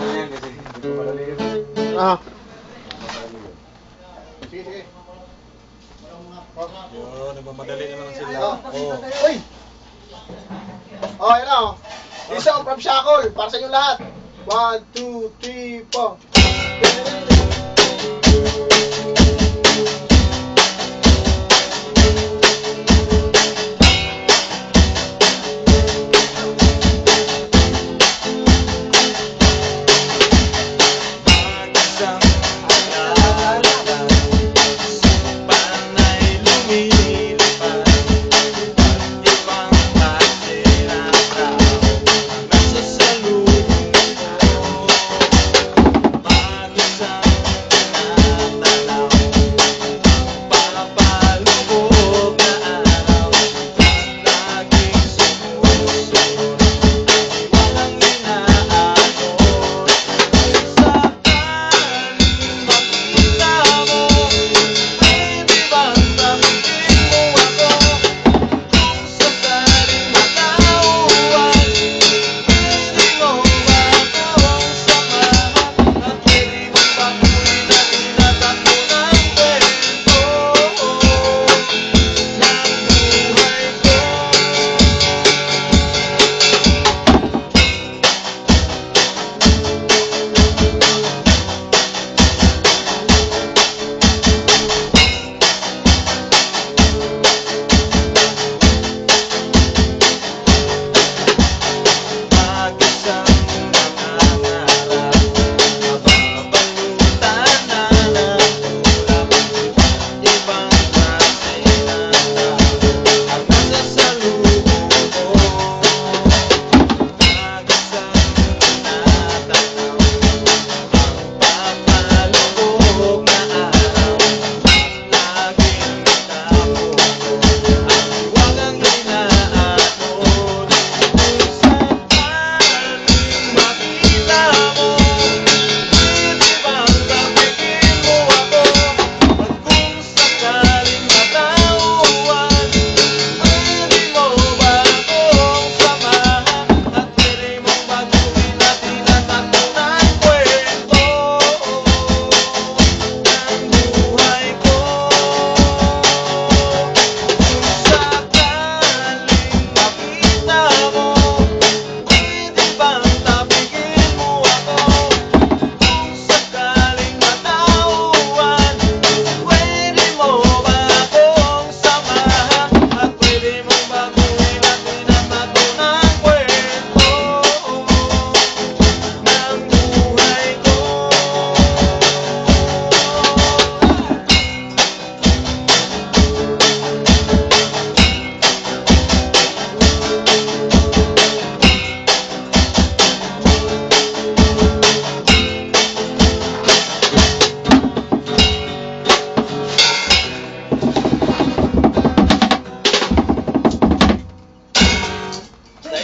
naman yan kasi hindi ko madali yun. Ah. Sige, sige. Yun, nagmamadali na lang sila. Oh. Oh. Uy! Oh, yun na, oh. Isa from Shackle, para sa inyo lahat. One, two, three, four.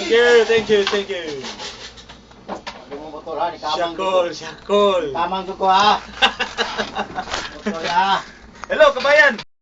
Thank you, thank you, thank you. Huwag mo motor ha, ikamang Syakol, syakol. Tamang dugo ha. Motor ha. Hello, kabayan!